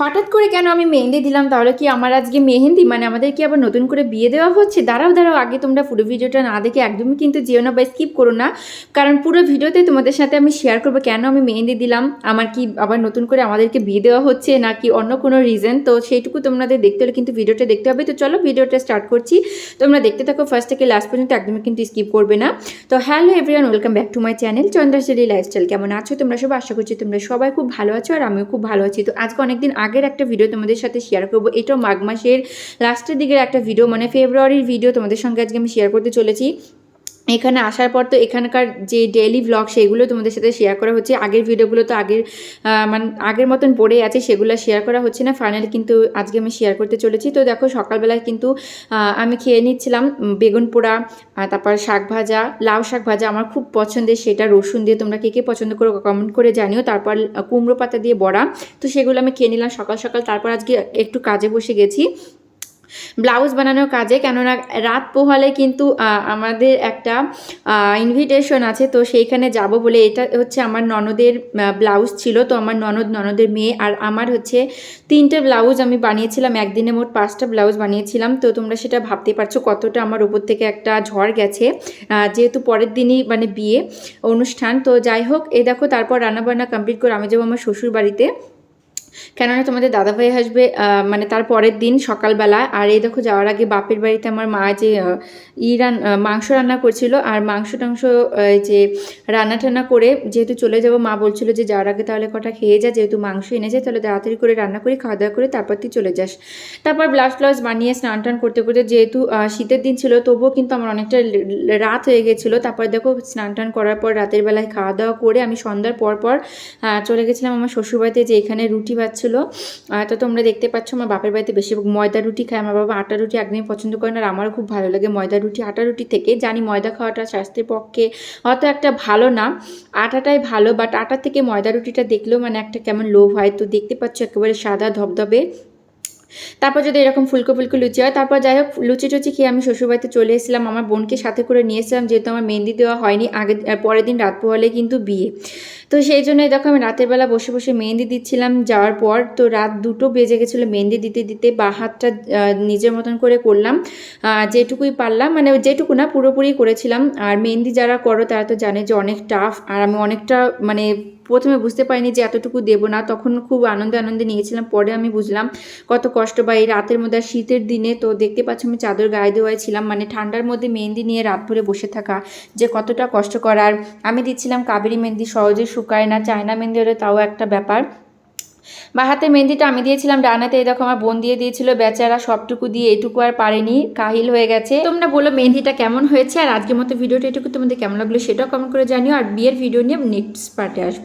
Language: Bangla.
হঠাৎ করে কেন আমি মেহেন্দি দিলাম? তাহলে কি আমার আজকে মেহেন্দি? মানে আমাদের কি আবার নতুন করে বিয়ে দেওয়া হচ্ছে? দাঁড়াও দাঁড়াও, আগে তোমরা পুরো ভিডিওটা না দেখে একদমই কিন্তু যেও না বা স্কিপ করো না। কারণ পুরো ভিডিওতে তোমাদের সাথে আমি শেয়ার করব কেন আমি মেহেন্দি দিলাম? আমার কি আবার নতুন করে আমাদেরকে বিয়ে দেওয়া হচ্ছে? নাকি অন্য কোনো রিজন তো সেইটুকু তোমাদের দেখতে হলে কিন্তু ভিডিওটা দেখতে হবে। তো চলো ভিডিওটা স্টার্ট করছি। তোমরা দেখতে থাকো ফার্স্ট থেকে লাস্ট পর্যন্ত, একদমই কিন্তু স্কিপ করবে না। তো hello everyone welcome back to my channel Chandrashali lifestyle কেমন আছো তোমরা সব আশা করছি তোমরা সবাই খুব ভালো আছো আর আমিও খুব ভালো আছি। তো আজকে অনেকদিন আগের একটা ভিডিও তোমাদের সাথে শেয়ার করব। এটাও মাঘ মাসের লাস্টের দিকের একটা ভিডিও মানে ফেব্রুয়ারির ভিডিও তোমাদের সঙ্গে আজকে আমি শেয়ার করতে চলেছি। এখানে আসার পর তো এখানকার যে ডেইলি ব্লগ সেগুলো তোমাদের সাথে শেয়ার করা হচ্ছে। আগের ভিডিওগুলো তো আগের মানে আগের মতন পড়ে আছে, সেগুলো শেয়ার করা হচ্ছে না। ফাইনালি কিন্তু আজকে আমি শেয়ার করতে চলেছি। তো দেখো সকালবেলায় কিন্তু আমি খেয়ে নিচ্ছিলাম বেগুন পোড়া তারপর শাক ভাজা, লাউ শাক ভাজা আমার খুব পছন্দের। সেটা রসুন দিয়ে তোমরা কে কে পছন্দ করো কমেন্ট করে জানিও। তারপর কুমড়ো পাতা দিয়ে বড়া, তো সেগুলো আমি খেয়ে নিলাম সকাল সকাল। তারপর আজকে একটু কাজে বসে গেছি। ব্লাউজ বানানোর কাজে, কেননা রাত পোহালে কিন্তু আমাদের একটা ইনভিটেশন আছে, তো সেইখানে যাব বলে এটা হচ্ছে আমার ননদের ব্লাউজ ছিল, তো আমার ননদ, ননদের মেয়ে আর আমার হচ্ছে তিনটে ব্লাউজ আমি বানিয়েছিলাম, একদিনে মোট পাঁচটা ব্লাউজ বানিয়েছিলাম, তো তোমরা সেটা ভাবতে পারছ কতটা আমার উপর থেকে একটা ঝড় গেছে। যেহেতু পরের দিনই মানে বিয়ে অনুষ্ঠান, তো যাই হোক, এ দেখো, তারপর রান্নাবান্না কমপ্লিট করে আমি যাব আমার শ্বশুর বাড়িতে কেননা তোমাদের দাদাভাই আসবে মানে তার পরের দিন সকালবেলা। আর এই দেখো, যাওয়ার আগে বাপের বাড়িতে আমার মা যে ই মাংস রান্না করছিল, আর মাংস টাংস যে রান্না টান্না করে যেহেতু চলে যাব, মা বলছিল যে যাওয়ার আগে তাহলে কটা খেয়ে যা, যেহেতু মাংস এনে যায় তাহলে তাড়াতাড়ি করে রান্না করে, খাওয়া দাওয়া করে তারপর তুই চলে যাস। তারপর ব্লাউজ ফ্লাউজ বানিয়ে স্নান টান করতে করতে যেহেতু শীতের দিন ছিল, তবুও কিন্তু আমার অনেকটা রাত হয়ে গেছিল। তারপর দেখো, স্নান টান করার পর রাতের বেলায় খাওয়া দাওয়া করে আমি সন্ধ্যার পর পর চলে গেছিলাম আমার শ্বশুরবাড়িতে যে এখানে রুটি আহ, তো তোমরা দেখতে পাচ্ছ আমার বাপের বাড়িতে বেশিরভাগ ময়দা রুটি খায়। আমার বাবা আটা রুটি একদমই পছন্দ করে না আর আমারও খুব ভালো লাগে ময়দা রুটি আটা রুটি থেকে। জানি ময়দা খাওয়াটা স্বাস্থ্যের পক্ষে অত একটা ভালো না। আটাটাই ভালো বাট আটার থেকে ময়দা রুটিটা দেখলেও মানে একটা কেমন লোভ হয়। তো দেখতে পাচ্ছ একেবারে সাদা ধবধবে। তারপর যদি এরকম ফুলকো ফুলকো লুচি হয়, তারপর যাই হোক, লুচি টুচি খেয়ে আমি শ্বশুরবাড়িতে চলে এসেছিলাম। আমার বোনকে সাথে করে নিয়ে এসেছিলাম, যেহেতু আমার মেহেন্দি দেওয়া হয়নি, আগে পরের দিন রাত পোহালে কিন্তু বিয়ে। তো সেই জন্য দেখো আমি রাতের বেলা বসে বসে মেহেন্দি দিচ্ছিলাম যাওয়ার পর। তো রাত দুটো বেজে গেছিল মেহেন্দি দিতে দিতে, বা হাতটা নিজের মতন করে করলাম। যেটুকুই পারলাম মানে যেটুকু না, পুরোপুরি করেছিলাম। আর মেহেন্দি যারা করো তারা তো জানে যে অনেক টাফ আর আমি অনেকটা মানে প্রথমে বুঝতে পারিনি যে এতটুকু দেবো না। তখন খুব আনন্দে আনন্দে নিয়েছিলাম। পরে আমি বুঝলাম কত কষ্ট বা এই রাতের মধ্যে শীতের দিনে তো দেখতে পাচ্ছ আমি চাদর গায়ে দেওয়ায় ছিলাম। মানে ঠান্ডার মধ্যে মেহেন্দি নিয়ে রাত ভরে বসে থাকা যে কতটা কষ্ট করার। আমি দিচ্ছিলাম কাবেরি মেহেন্দি সহজে শুকায় না, চায়না মেহেন্দি হলে তাও একটা ব্যাপার। বা হাতে মেহেন্দিটা আমি দিয়েছিলাম ডানাতে দেখো আমার বোন দিয়ে দিয়েছিল, বেচারা সবটুকু দিয়ে এটুকু আর পারেনি, কাহিল হয়ে গেছে। তোমরা বলো মেহেন্দিটা কেমন হয়েছে, আর আজকের মতো ভিডিওটা এটুকু তোমাদের কেমন লাগল সেটাও কমেন্ট করে জানিও, আর বিয়ের ভিডিও নিয়ে নেক্সট পার্টে আসব।